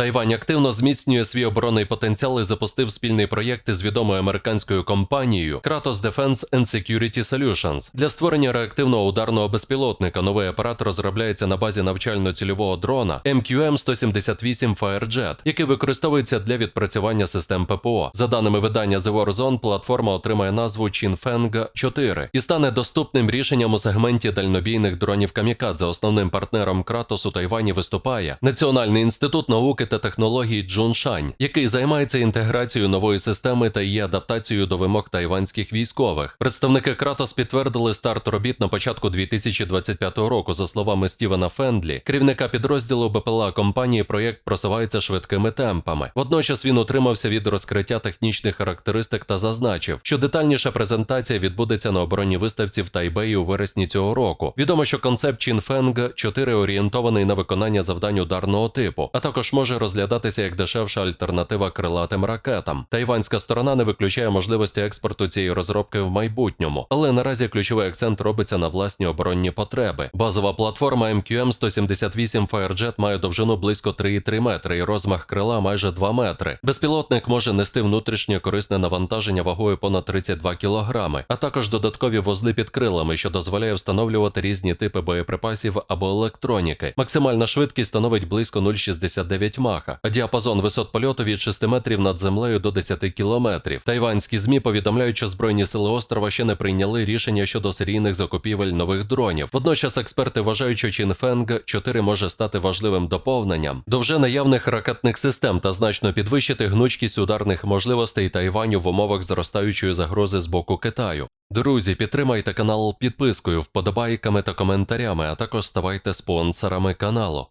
Тайвань активно зміцнює свій оборонний потенціал і запустив спільний проєкт із відомою американською компанією Kratos Defense and Security Solutions. Для створення реактивного ударного безпілотника новий апарат розробляється на базі навчально-цільового дрона MQM-178 Firejet, який використовується для відпрацювання систем ППО. За даними видання The Warzone, платформа отримає назву Chinfeng 4 і стане доступним рішенням у сегменті дальнобійних дронів Камікадзе. Основним партнером Кратос у Тайвані виступає Національний інститут науки та технологій Джуншань, який займається інтеграцією нової системи та її адаптацією до вимог тайванських військових. Представники Кратос підтвердили старт робіт на початку 2025 року. За словами Стівена Фендлі, керівника підрозділу БПЛА компанії, проєкт просувається швидкими темпами. Водночас він утримався від розкриття технічних характеристик та зазначив, що детальніша презентація відбудеться на оборонній виставці в Тайбеї у вересні цього року. Відомо, що концепт Чінфенг 4 орієнтований на виконання завдань ударного типу, а також може розглядатися як дешевша альтернатива крилатим ракетам. Тайванська сторона не виключає можливості експорту цієї розробки в майбутньому, але наразі ключовий акцент робиться на власні оборонні потреби. Базова платформа MQM 178 Firejet має довжину близько 3,3 метри і розмах крила майже 2 метри. Безпілотник може нести внутрішнє корисне навантаження вагою понад 32 кілограми, а також додаткові вузли під крилами, що дозволяє встановлювати різні типи боєприпасів або електроніки. Максимальна швидкість становить близько 0,69 маха, діапазон висот польоту від 6 метрів над землею до 10 кілометрів. Тайванські змі повідомляють, що збройні сили острова ще не прийняли рішення щодо серійних закупівель нових дронів. Водночас експерти вважають, що Чінфенг 4 може стати важливим доповненням до вже наявних ракетних систем та значно підвищити гнучкість ударних можливостей Тайваню в умовах зростаючої загрози з боку Китаю. Друзі, підтримайте канал підпискою, вподобайками та коментарями, а також ставайте спонсорами каналу.